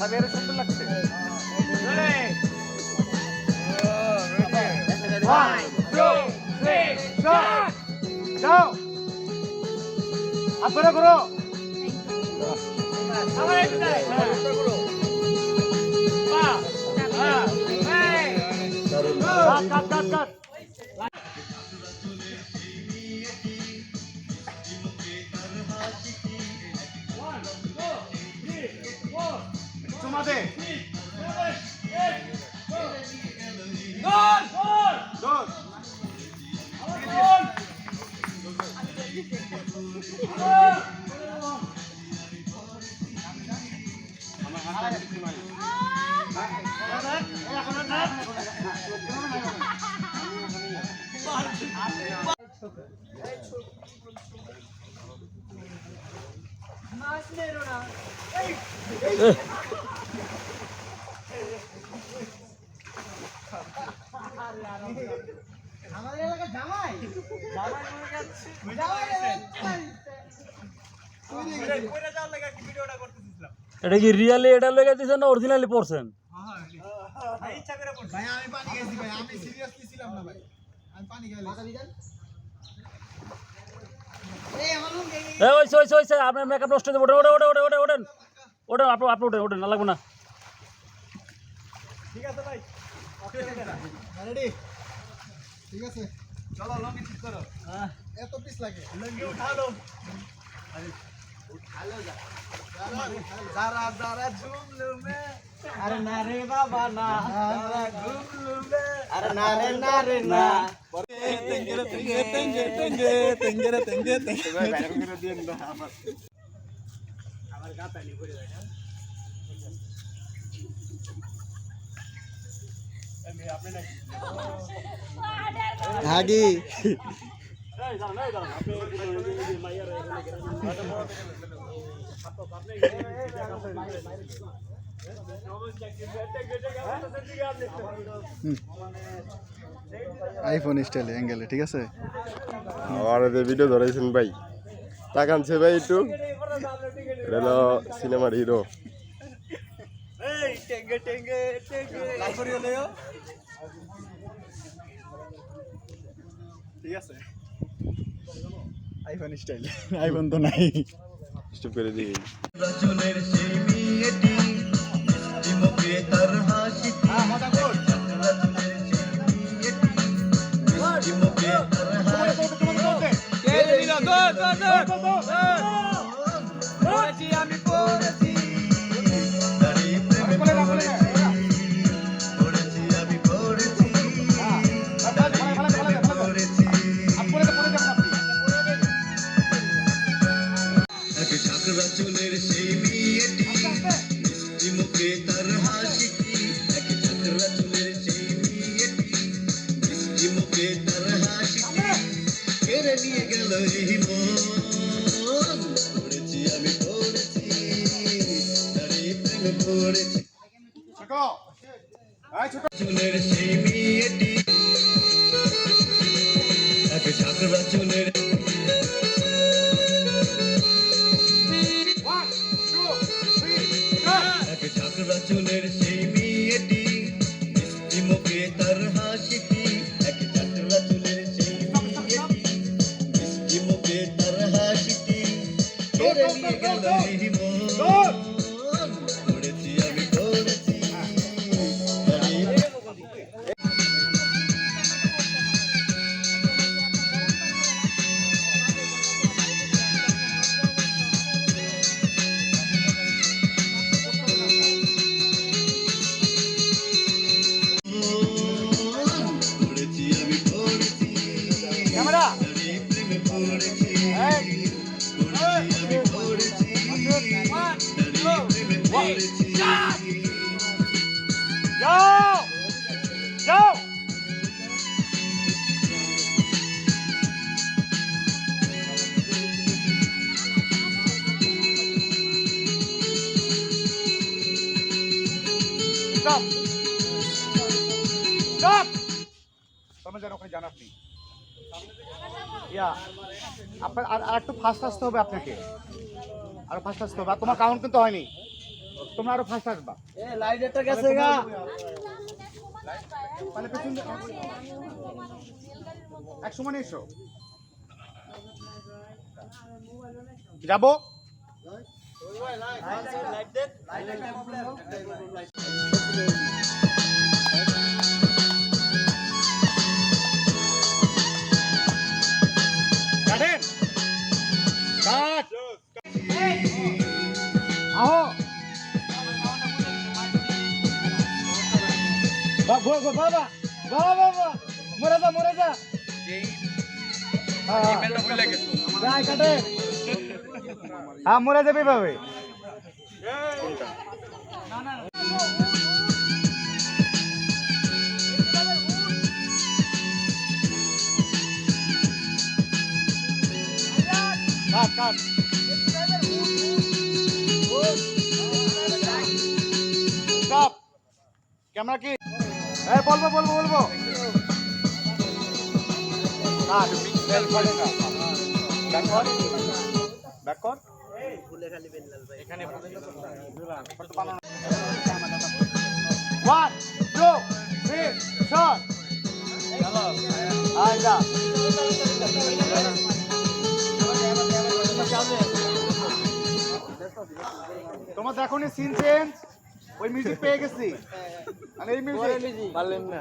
ভাবি এর সুন্দর লাগছে। আপনারা করো বাহ, এই। কাট কাট কাট কাট চুমা এটা কি রিয়েলি এটা লেগে দিয়েছেন না অরিজিনালি পড়ছেন? ভাই আমি পানি গেছি ভাই। আমি সিরিয়াসলি ছিলাম না ভাই। আমি পানি আপনার মেকআপ নষ্ট হয়ে ওঠেন ওঠেন ওঠেন ওঠেন। ওঠেন ওঠেন আপনি আপনি ওঠেন ওঠেন না লাগবে না। রেডি ঠিক আছে চলো লঙ্গি ঠিক করো এত পিস লাগে লঙ্গি যারা যারা মে আরে না রে বাবা না যারা ঘুমলু মে আরে না রে না রে না তেঙ্গেরে তেঙ্গে তেঙ্গে তেঙ্গে তেঙ্গেরে তেঙ্গে তেঙ্গে হাগি। আইফোন স্টাইলে অ্যাঙ্গেলে ঠিক আছে? আমার ভিডিও ধরাইছেন ভাই। তাকানছে ভাই একটু। হলো সিনেমার হিরো ঠিক আছে। আইফোন স্টাইল আইফোন তো নাই। স্টপ করে দিই। রচনের সেই মেয়েটি মিষ্টি মুখে তার হাসিটি রচনের সেই মেয়েটি মিষ্টি মুখে তার হাসিটি পড়েছি আমি পড়েছি চুলের সেই মেয়েটি এক ঝাঁকড়া চুলের এক ঝাঁকড়া চুলের সেই মেয়েটি মিষ্টি মুখে তার হাসিটি এক ঝাঁকড়া চুলের সেই মেয়েটি মিষ্টি মুখে তার হাসিটি নিয়ে গেল মন স্টপ স্টপ সামনে যান ওখানে যান আপনি ইয়া আপনার আর আর একটু ফাস্ট আসতে হবে আপনাকে। আর ফাস্ট আসতে হবে। আর তোমার কাউন্ট কিন্তু হয়নি। তোমরা আরও ফার্স্ট আসবা। এ লাইটারটা গেছে গা। তাহলে পেছন এক সমান এসো। যাব? বাবা বাবা বাবা বাবা মরে যা মরে যা হ্যাঁ কাটে হ্যাঁ মরে যাবে ভাবে ক্যামেরা কি? এই বলব বলব বলব। কাট বেল করে না। ব্যাক কর এখানে ওয়ান টু থ্রি শট আইদা তোমার দেখো নি সিন চেঞ্জ ওই মিউজিক পেয়ে গেছি। আর এই মিউজিক পারলেন না।